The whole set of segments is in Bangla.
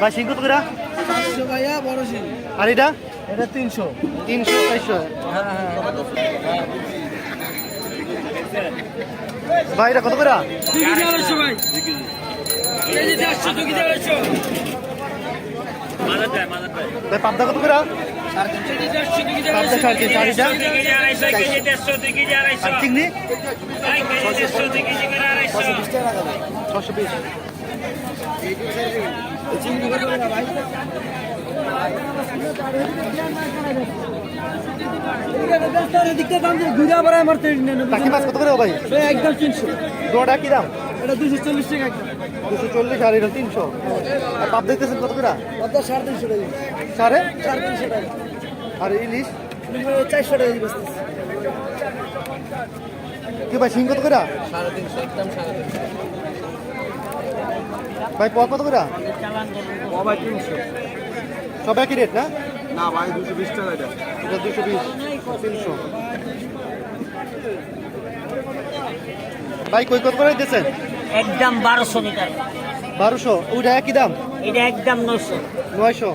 ভাই সিং কত করে ভাইয়া বড় সিং আর এটা? এটা তিনশো। তিনশো চারশো হ্যাঁ হ্যাঁ ভাই এটা কত করে? ভাই। পাবদা কত ছশো পিস টাকি মাছ কত করে ভাই? একদম তিনশো। দোটা কি দাম? এটা দুশো চল্লিশ টাকা দুশো চল্লিশ আর এটা তিনশো। আর পাব দেখতেছেন কত করে? সাড়ে তিনশো টাকা সাড়ে? সাড়ে তিনশো টাকা। আর ইলিশ? চারশো টাকা কি ভাই সিং কত করে? সাড়ে তিনশো একদম সাড়ে তিনশো। ভাই পর কত করে? সব একই রেট না? না ভাই দুশো বিশ টাকা এটা। এটা দুশো বিশ। তিনশো। ভাই কই কত করে দিতেছেন একদম বারোশো মিটার বারোশো? ওইটা একই দাম? এটা একদম নশো নয়শো?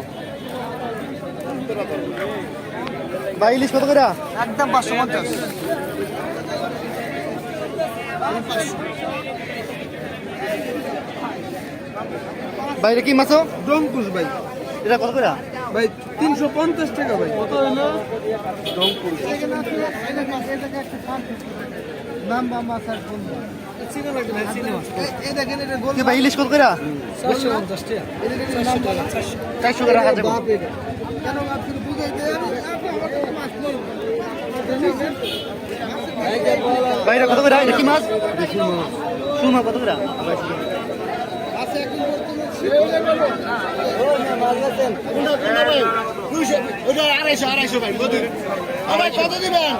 ভাই ইলিশ কত করে? একদম পাঁচশো পঞ্চাশ। বাইরে কি মাছও ডঙ্কুশ ভাই। এটা কত করে? ভাই তিনশো পঞ্চাশ টাকা ভাই। কত হলো কি ভাই? ইলিশ কত করে? চারশো পঞ্চাশ টাকা। চারশো করে রাখা যাবে। বাইরে কত করে? কি মাছ। সুমা কত করে? আড়াইশো আড়াইশো ভাই কত ভাই কত দিবেন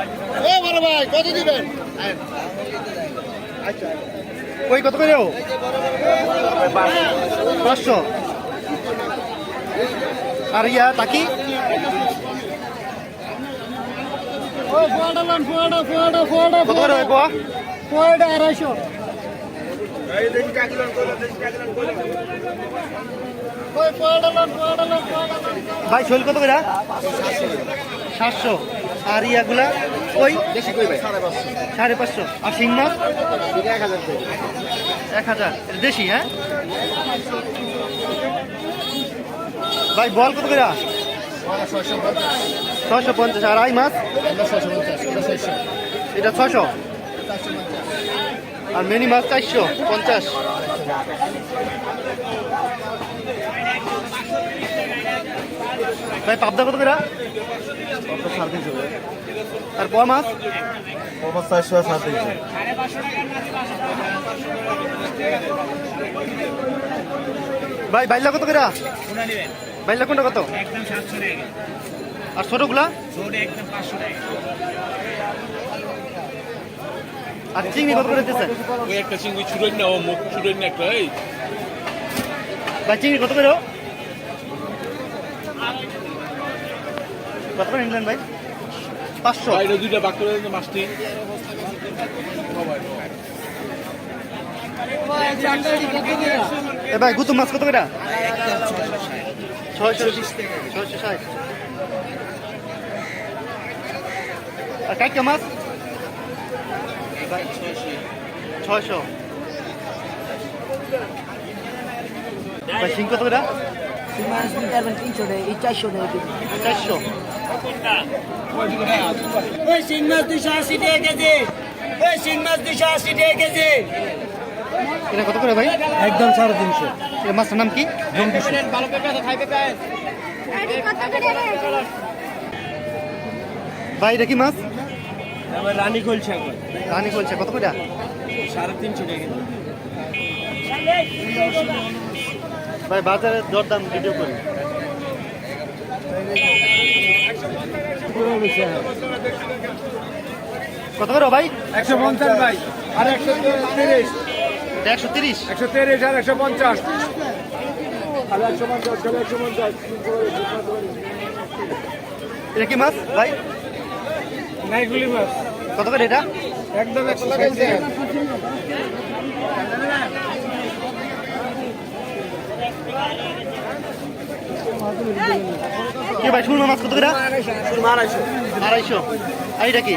এ বড় ভাই কত দিবেন কই কত করে পাঁচশো। আর ইয়া, তাকি? কত করে ওই আড়াইশো। ভাই শৈল কত করে? সাতশো। আর ইয়াগুলা ওই বেশি কই? ভাই সাড়ে পাঁচশো। আর শিং মাছ? এক হাজার। দেশি হ্যাঁ? ভাই, বল কত করে? ছয়শো পঞ্চাশ। আর আই মাছ? এটা ছশো আর মিনি মাছ চারশো পঞ্চাশ। ভাই পাবদা কত করে? আর পোয়া মাছ? চারশো সাড়ে তিনশো ভাই বাইলা কত করে? বাইলা কোনটা কত? আর ছোটগুলা? ছোট একদম আর চিংড়ি কত করে দিতেছেন? ওই একটা চিংড়ি ছুটোই না ও মুখ ছুটোই না একটা এই। ভাই চিংড়ি কত করে? কত করে নিলেন ভাই? পাঁচশো। বাইরে দুইটা বাক করে দেন মাছটি এ ভাই গুতুম মাছ কত করে? ছয়শো ছয়শো ষাট। আর কাইকা মাছ? ছয়শো। ভাই সিং কত তিনশো টাকা এই চারশো। টাকা চারশো ওই মাছ দুশো আশি টাকা কেজি। ওই মাছ দুশো আশি টাকা কেজি। এটা কত করে ভাই? একদম সাড়ে তিনশো। মাছটার নাম কি? ভাই এটা কি মাছ? রানী খুলছে এখন। রানি বলছে কত করে? সাড়ে তিনশো টাকা ভাই বাজারে দরদাম ভিডিও করি। কত করে ভাই? একশো পঞ্চাশ ভাই। আর একশো তিরিশ। একশো তিরিশ? একশো তিরিশ আর একশো পঞ্চাশ। আর একশো পঞ্চাশ একশো পঞ্চাশ। এটা কি মাছ ভাই? নাইগুলি মাছ। কত করে এটা? একদম একশো কি ভাই শুনুন মাছ কত করে? আড়াইশো। আর এটা কি?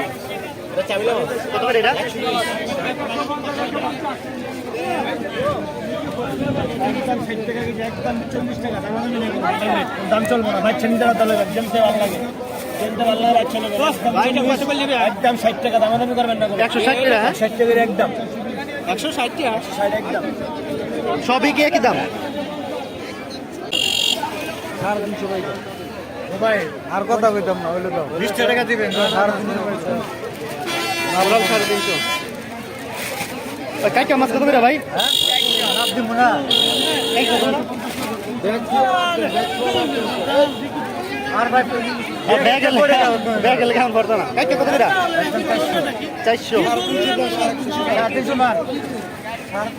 কত করে এটা? দাম চলবো না ভালো লাগে জমতে ভালো লাগে। একদম ষাট টাকা দাম দামি করবেন না একশো ষাট টাকা হ্যাঁ? ষাট টাকার একদম। একশো ষাট টাকা ষাট একদম। সবই কি একই দাম? সাড়ে তিনশো ভাই ভাই আর কথা কইতাম না হইলে তো। বিশ টাকা দিবেন। সাড়ে তিনশো ভাবলাম সাড়ে তিনশো। কাইকা মাছ কত করে ভাই? দিব না। এই কত করে? আর ভাই আর ব্যাগ এলে ব্যাগ এলে কেমন পড়তো না। কাইকা কত করে চারশো। সাড়ে তিনশো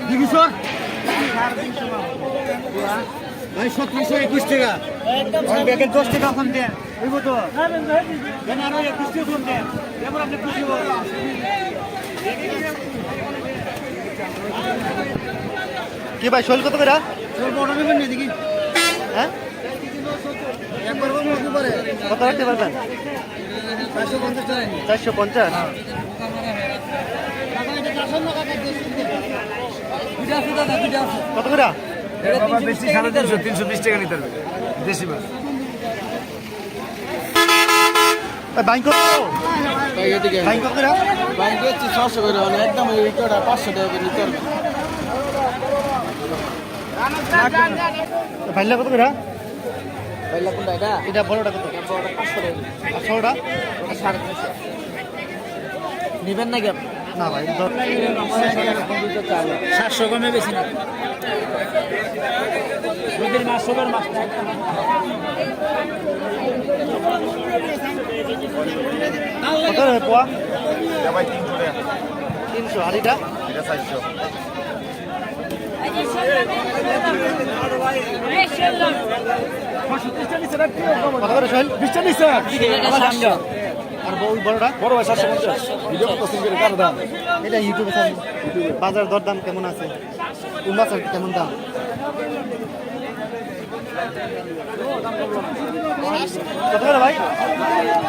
দিবি সর ভাই সতেরোশো একুশ টাকা। ওই ব্যাগের দশ টাকা কম দেন বুঝব তো আরও একুশ টাকা কম দেন এবার আপনি খুশি কি ভাই শৈল কত করে? চল বড় নেবেন না দেখি। হ্যাঁ? কত রাখতে পারবেন? চারশো পঞ্চাশ। কত করে? বেশি সাড়ে তিনশো তিনশো বিশ টাকা নিতে হবে দেশি মাছ বাইক বাইক করে ব্যাংকে হচ্ছে ছশো করে মানে একদম এই কটা পাঁচশো টাকা করে নিতে পারবে ভাইলা কত করে? পাইলা কোনটা এটা? এটা বড়টা কত? পাঁচশোটা? নিবেন নাকি আপনি না ভাই সাতশো কমে বেশি না। নদীর মাছ সবের মাছ কত করে পোয়া? তিনশো আর এটা? কত করে শৈল বিশটা নিচ্ছে আর বড়টা বড় ভাই সাতশো পঞ্চাশ ভিডিও করতেছেন করে কার দাম এটা ইউটিউবে বাজার দর দাম কেমন আছে কোন মাছের কেমন দাম কত করে ভাই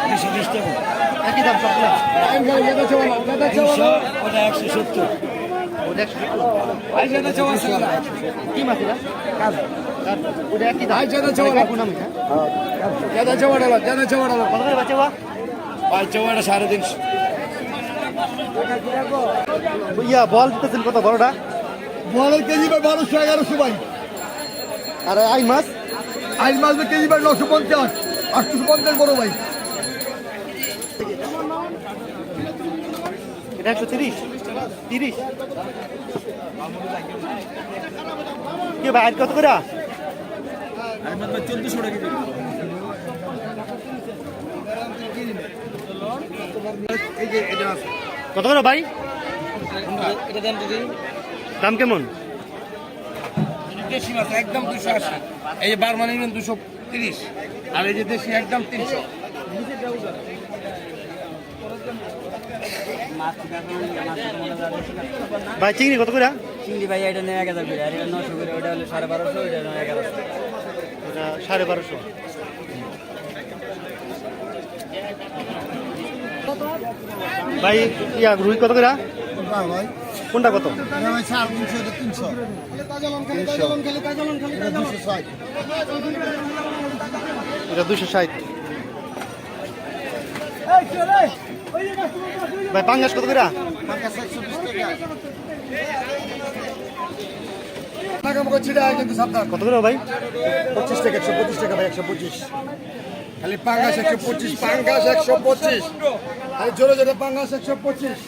দুশো বিশ টাকা একই দাম সবগুলা ওটা একশো সত্তর ওটা একশো কি মাছ কাজ কত করে বাচ্চা বা ভাই চৌড়া সাড়ে তিনশো ইয়া বল দিতেছেন কত বড়টা বলের কেজি ভাই বারোশো এগারোশো ভাই আর আই মাছ আইল মাছ কেজি ভাই নশো পঞ্চাশ আটশোশো পঞ্চাশ বড় ভাই এটা একশো তিরিশ তিরিশ কি ভাই কত করে চোদ্দশো টাকা কত করে ভাই? এটা দাম দাম কেমন? দেশি মাছ একদম দুশো আশি। এই যে বারমান নিলেন দুশো তিরিশ। আর এই যে দেশি একদম তিনশো। ভাই চিংড়ি কত করে? চিংড়ি ভাই এটা নেই এক হাজার করে। আর এটা নশো করে ওটা হলো সাড়ে বারোশো ওটা হলো এগারোশো। ওটা সাড়ে বারোশো। ভাই, ইয়া, রুই কত করে? কোনটা কত? তিনশো এটা এটা দুশো ষাট। ভাই, পাঙ্গাস কত করে? কত করে ভাই? পঁচিশ টাকা একশো পঁচিশ টাকা ভাই একশো পঁচিশ। খালি পাঙ্গাস একশো পঁচিশ পাঙ্গাস একশো পঁচিশ। খালি জোরে জোরে পাঙ্গাস একশো পঁচিশ।